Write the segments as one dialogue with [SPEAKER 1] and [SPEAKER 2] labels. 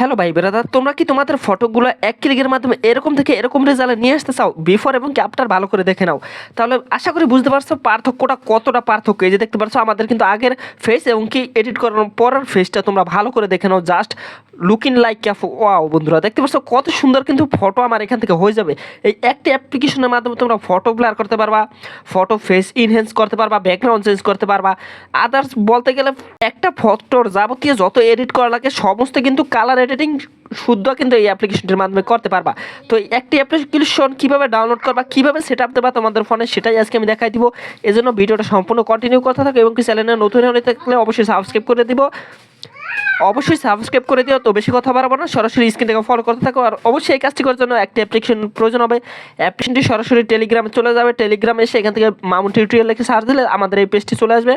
[SPEAKER 1] Hello ভাই brother তোমরা কি তোমাদের ফটোগুলো এক ক্লিকের মাধ্যমে এরকম থেকে এরকম রেজাল্ট নিয়ে আসতে চাও? বিফোর এবং কি আফটার ভালো করে দেখে নাও। তাহলে আশা করি বুঝতে পারছ পার্থক্যটা কতটা পার্থক্য। এই যে দেখতে পারছ আমাদের কিন্তু আগের ফেস এবং কি এডিট করানোর পরের ফেসটা তোমরা ভালো করে দেখে নাও। Just looking like cafe wow বন্ধুরা, দেখতে পাচ্ছ কত সুন্দর কিন্তু ফটো আমার এখান থেকে হয়ে যাবে। এই একটি অ্যাপ্লিকেশনের মাধ্যমে তোমরা ফটো ব্লার করতে পারবা ফটো ফেস ইনহেন্স করতে পারবা ব্যাকগ্রাউন্ড চেঞ্জ করতে পারবা। আদার্স বলতে গেলে একটা ফটোর যাবতীয় যত এডিট করা লাগে, সমস্ত কিন্তু কালার এডিটিং শুদ্ধ কিন্তু এই অ্যাপ্লিকেশনটির মাধ্যমে করতে পারবা। তো এই একটি অ্যাপ্লিকেশন কীভাবে ডাউনলোড করবা, কীভাবে সেট আপ দেবা তোমাদের ফোনে সেটাই আজকে আমি দেখাই দিব। এজন্য ভিডিওটা সম্পূর্ণ কন্টিনিউ করতে থাকো এবং কি চ্যানেলে নতুন হলে থাকলে অবশ্যই সাবস্ক্রাইব করে দিব। অবশ্যই সাবস্ক্রাইব করে দিও, তো বেশি কথা বাড়াবো না। সরাসরি স্ক্রিন থেকে ফলো করতে থাকো আর অবশ্যই এই কাজটি করার জন্য একটি অ্যাপ্লিকেশন প্রয়োজন হবে। অ্যাপ্লিকেশনটি সরাসরি টেলিগ্রামে চলে যাবে। টেলিগ্রামে এসে এখান থেকে মামুন টিউটোরিয়াল লিখে সার্চ দিলে আমাদের এই পেজটি চলে আসবে।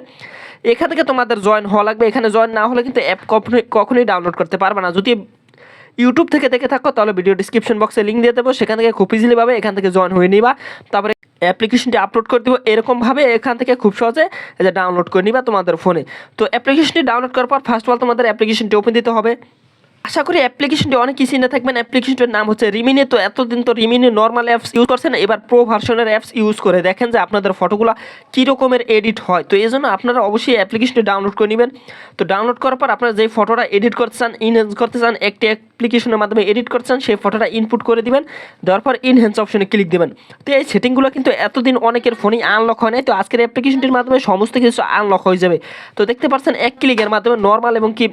[SPEAKER 1] এখান থেকে তোমাদের জয়েন হওয়া লাগবে। এখানে জয়েন না হলে কিন্তু অ্যাপ কখনোই কখনোই ডাউনলোড করতে পারবে না। যদি ইউটিউব থেকে দেখে থাকো, তাহলে ভিডিও ডিসক্রিপশন বক্সে লিঙ্ক দিয়ে দেবো। সেখান থেকে খুব ইজিলি পাবে, এখান থেকে জয়েন হয়ে নিবা। তারপরে অ্যাপ্লিকেশনটি আপলোড করে দেবো এরকমভাবে, এখান থেকে খুব সহজে ডাউনলোড করে নিবা তোমাদের ফোনে তো অ্যাপ্লিকেশনটি ডাউনলোড করার পর ফার্স্ট অফ অল তোমাদের অ্যাপ্লিকেশনটি ওপেন দিতে হবে। আশা করি অ্যাপ্লিকেশনটি অনেক কিছুই না থাকবেন অ্যাপ্লিকেশনটির নাম হচ্ছে রিমিনি তো এতদিন তো রিমিনি নর্মাল অ্যাপস ইউজ করছেন এবার প্রো ভার্সনের অ্যাপস ইউজ করে দেখেন যে আপনাদের ফটোগুলো কী রকমের এডিট হয়। তো এই জন্য আপনারা অবশ্যই অ্যাপ্লিকেশনটি ডাউনলোড করে নেবেন। তো ডাউনলোড করার পর আপনারা যেই ফটোটা এডিট করতে চান ইনহেন্স করতে চান, একটি অ্যাপ্লিকেশনের মাধ্যমে এডিট করতে চান, সেই ফটোটা ইনপুট করে দিবেন। দেওয়ার পর ইনহেন্স অপশনে ক্লিক দেবেন। তো এই সেটিংগুলো কিন্তু এতদিন অনেকের ফোনেই আনলক হয় নাই। তো আজকের অ্যাপ্লিকেশনটির মাধ্যমে সমস্ত কিছু আনলক হয়ে যাবে। তো দেখতে পাচ্ছেন এক ক্লিকের মাধ্যমে নর্মাল এবং কি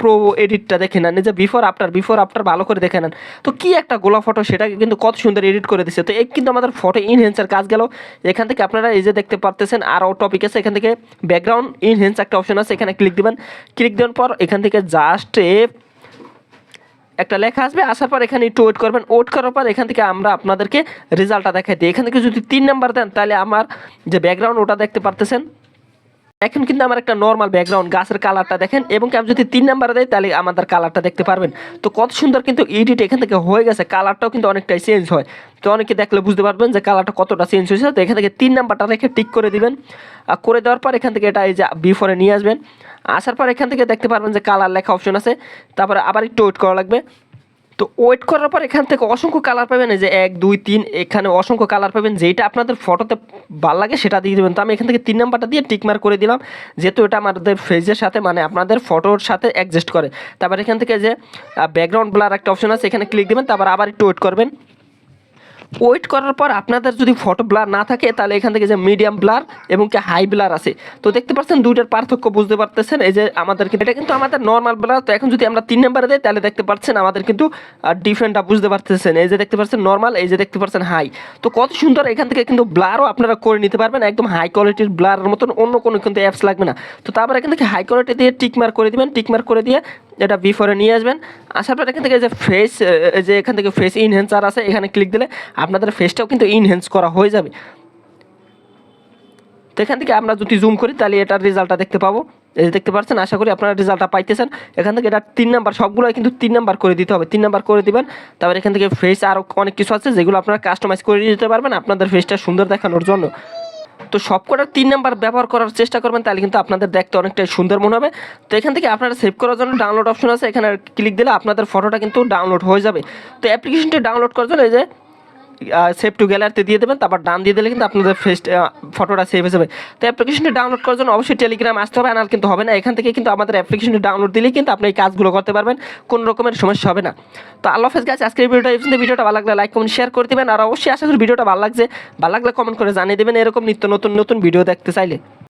[SPEAKER 1] প্রো এডিটটা দেখে নেন। যে বিফোর আফটার বিফোর আফটার ভালো করে দেখে নেন। তো কি একটা গোলা ফটো সেটাকে কিন্তু কত সুন্দর এডিট করে দিচ্ছে তো এই কিন্তু আমাদের ফটো ইনহেন্সের কাজ গেল। এখান থেকে আপনারা এই যে দেখতে পারতেছেন আরও টপিক আছে। এখান থেকে ব্যাকগ্রাউন্ড ইনহেন্স একটা অপশন আছে। এখানে ক্লিক দিবেন। ক্লিক দেওয়ার পর এখান থেকে জাস্ট এ একটা লেখা আসবে। আসার পর এখানে একটু ওয়েট করবেন। ওয়েট করার পর এখান থেকে আমরা আপনাদেরকে রেজাল্টটা দেখাই দিই। এখান থেকে যদি তিন নাম্বার দেন, তাহলে আমার যে ব্যাকগ্রাউন্ড ওটা দেখতে পারতেছেন। এখন কিন্তু আমার একটা নর্মাল ব্যাকগ্রাউন্ড গাছের কালারটা দেখেন, এবং আমি যদি তিন নাম্বার দেয় তাহলে আমাদের কালারটা দেখতে পারবেন। তো কত সুন্দর কিন্তু এডিট এখান থেকে হয়ে গেছে কালারটাও কিন্তু অনেকটাই চেঞ্জ হয়। তো অনেকে দেখলে বুঝতে পারবেন যে কালারটা কতটা চেঞ্জ হয়েছে। তো এখান থেকে তিন নাম্বারটা রেখে টিক করে দিবেন। আর করে দেওয়ার পর এখান থেকে এটা এই যে বিফোরে নিয়ে আসবেন। আসার পর এখান থেকে দেখতে পারবেন যে কালার লেখা অপশন আছে। তারপরে আবার একটু ওয়েট করা লাগবে। তো ওয়েট করার পর এখান থেকে অসংখ্য কালার পাবেন যে এক, দুই, তিন, এখানে অসংখ্য কালার পাবেন। যেটা আপনাদের ফটোতে ভালো লাগে সেটা দিয়ে দেবেন। তো আমি এখান থেকে তিন নাম্বারটা দিয়ে টিকমার করে দিলাম, যেহেতু এটা আমাদের ফেজের সাথে মানে আপনাদের ফটোর সাথে অ্যাডজাস্ট করে। তারপর এখান থেকে যে ব্যাকগ্রাউন্ড ব্লার একটা অপশন আছে, এখানে ক্লিক দেবেন, তারপর আবার একটু ওয়েট করবেন। ওয়েট করার পর আপনাদের যদি ফটো ব্লার না থাকে, তাহলে এখান থেকে যে মিডিয়াম ব্লার এবং কি হাই ব্লার আছে, তো দেখতে পাচ্ছেন দুইটার পার্থক্য বুঝতে পারতেছেন। এই যে আমাদের কিন্তু, এটা কিন্তু আমাদের নর্মাল ব্লার তো এখন যদি আমরা তিন নাম্বারে দেয় তাহলে দেখতে পাচ্ছেন আমাদের কিন্তু ডিফারেন্টটা বুঝতে পারতেছেন। এই যে দেখতে পাচ্ছেন নর্মাল এই যে দেখতে পাচ্ছেন হাই তো কত সুন্দর এখান থেকে কিন্তু ব্লারও আপনারা করে নিতে পারবেন। একদম হাই কোয়ালিটির ব্লারের মতন অন্য কোনো কিন্তু অ্যাপস লাগবে না। তো তারপর এখান থেকে হাই কোয়ালিটি দিয়ে টিকমার করে দিবেন। টিকমার করে দিয়ে এটা বিফোরে নিয়ে আসবেন। আসার পর এখান থেকে যে ফেস যে এখান থেকে ফেস ইনহেন্সার আছে, এখানে ক্লিক দিলে আপনাদের ফেসটাও কিন্তু ইনহেন্স করা হয়ে যাবে। তো এখান থেকে আমরা যদি জুম করি, তাহলে এটার রেজাল্টটা দেখতে পাবো। এই যে দেখতে পাচ্ছেন, আশা করি আপনারা রেজাল্টটা পাইতেছেন। এখান থেকে এটা তিন নাম্বার সবগুলোই কিন্তু তিন নাম্বার করে দিতে হবে। তিন নাম্বার করে দিবেন, তারপর এখান থেকে ফেস আরও অনেক কিছু আছে, যেগুলো আপনারা কাস্টমাইজ করে দিতে পারবেন আপনাদের ফেসটা সুন্দর দেখানোর জন্য। তো সব কটার তিন নাম্বার ব্যবহার করার চেষ্টা করবেন, তাহলে কিন্তু আপনাদের দেখতে অনেকটাই সুন্দর মনে হবে। তো এখান থেকে আপনারা সেভ করার জন্য ডাউনলোড অপশন আছে, এখানে ক্লিক দিলে আপনাদের ফটোটা কিন্তু ডাউনলোড হয়ে যাবে। তো অ্যাপ্লিকেশনটি ডাউনলোড করার জন্য এই যে সেভ টু গ্যালারিতে দিয়ে দেবেন, তারপর ডান দিয়ে দিলে কিন্তু আপনাদের ফেস ফটোটা সেভ হয়ে যাবে। তো অ্যাপ্লিকেশনটি ডাউনলোড করার জন্য অবশ্যই টেলিগ্রাম আসতে হবে আনাল কিন্তু হবে না, এখান থেকে কিন্তু আমাদের অ্যাপ্লিকেশনটি ডাউনলোড দিলেই কিন্তু আপনি এই কাজগুলো করতে পারবেন, কোনো রকমের সমস্যা হবে না। তো আল্লাহ হাফেজ গাছ আজকের ভিডিওটা এই ভিডিওটা ভালো লাগলে লাইক কমেন্ট শেয়ার করে দেবেন, আর অবশ্যই আশা করি ভিডিওটা ভালো লাগছে। ভালো লাগলে কমেন্ট করে জানিয়ে দেবেন, এরকম নিত্য নতুন নতুন ভিডিও দেখতে চাইলে।